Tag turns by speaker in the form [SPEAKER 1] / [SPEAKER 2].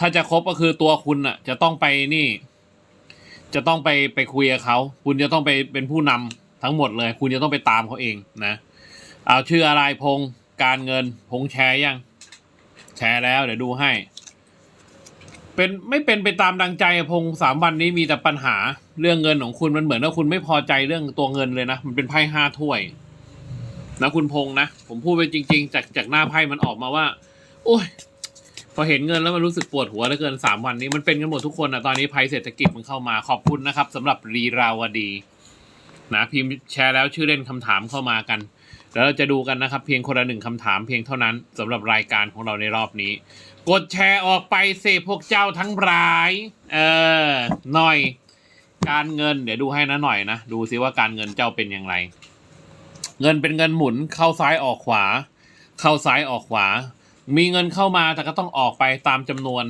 [SPEAKER 1] ถ้าจะครบก็คือตัวคุณอะ จะต้องไปนี่ จะต้องไปไปคุยกับเขา คุณจะต้องไปเป็นผู้นำทั้งหมดเลย คุณจะต้องไปตามเขาเองนะเอาชื่ออะไรพงษ์การเงินพงษ์แชร์ยัง แชร์แล้ว เดี๋ยวดูให้ เป็นไม่เป็นไปตามดังใจพงษ์สามวันนี้มีแต่ปัญหาเรื่องเงินของคุณมันเหมือนว่าคุณไม่พอใจเรื่องตัวเงินเลยนะมันเป็นไพ่ห้าถ้วยนะคุณพงษ์นะผมพูดไปจริง ๆ จากจากหน้าไพ่มันออกมาว่า โอ้ย พอเห็นเงินแล้วมันรู้สึกปวดหัวเหลือเกินสามวันนี้มันเป็นกันหมดทุกคนอะตอนนี้ภัยเศรษฐกิจมันเข้ามาขอบคุณนะครับสำหรับรีราวดี นะพิมพ์แชร์แล้วชื่อเล่นคำถามเข้ามากันแล้วเราจะดูกันนะครับ เพียงคนละหนึ่งคำถามเพียงเท่านั้นสำหรับรายการของเราในรอบนี้ กดแชร์ออกไปเสพพวกเจ้าทั้งหลาย เออหน่อย การเงิน เดี๋ยวดูให้นะหน่อยนะดูซิว่าการเงินเจ้าเป็นอย่างไร เงินเป็นเงินหมุนเข้าซ้ายออกขวา เข้าซ้ายออกขวา มีเงินเข้ามาแต่ก็ต้องออกไปตามจำนวน